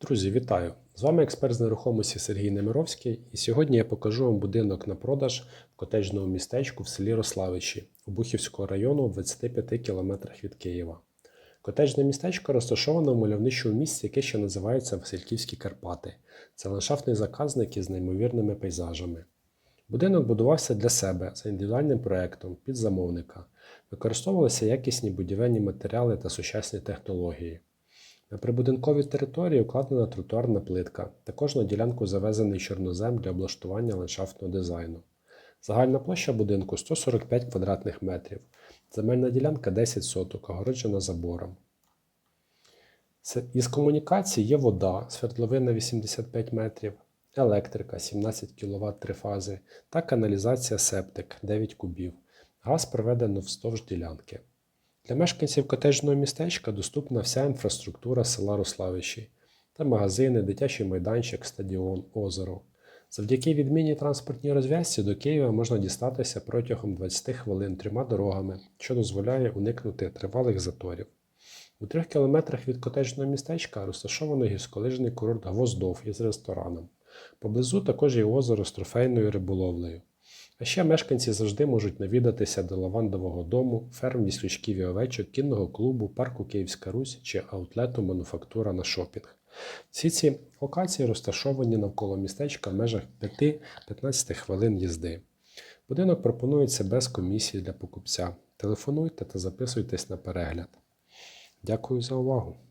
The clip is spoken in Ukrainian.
Друзі, вітаю! З вами експерт з нерухомості Сергій Немировський, і сьогодні я покажу вам будинок на продаж в котеджному містечку в селі Рославичі Обухівського району у 25 кілометрах від Києва. Котеджне містечко розташоване в мальовничому місці, яке ще називається Васильківські Карпати. Це ландшафтний заказник із неймовірними пейзажами. Будинок будувався для себе за індивідуальним проєктом під замовника. Використовувалися якісні будівельні матеріали та сучасні технології. На прибудинковій території укладена тротуарна плитка. Також на ділянку завезений чорнозем для облаштування ландшафтного дизайну. Загальна площа будинку 145 квадратних метрів. Земельна ділянка 10 соток, огороджена забором. Із комунікацій є вода, свердловина 85 метрів, електрика 17 кВт три фази та каналізація септик 9 кубів. Газ проведено вздовж ділянки. Для мешканців котеджного містечка доступна вся інфраструктура села Рославичі та магазини, дитячий майданчик, стадіон, озеро. Завдяки відмінній транспортній розв'язці до Києва можна дістатися протягом 20 хвилин трьома дорогами, що дозволяє уникнути тривалих заторів. У трьох кілометрах від котеджного містечка розташовано гірськолижний курорт Гвоздов із рестораном. Поблизу також є озеро з трофейною риболовлею. А ще мешканці завжди можуть навідатися до лавандового дому, ферм віслючків і овечок, кінного клубу, парку Київська Русь чи аутлету Мануфактура на шопінг. Всі ці локації розташовані навколо містечка в межах 5-15 хвилин їзди. Будинок пропонується без комісії для покупця. Телефонуйте та записуйтесь на перегляд. Дякую за увагу!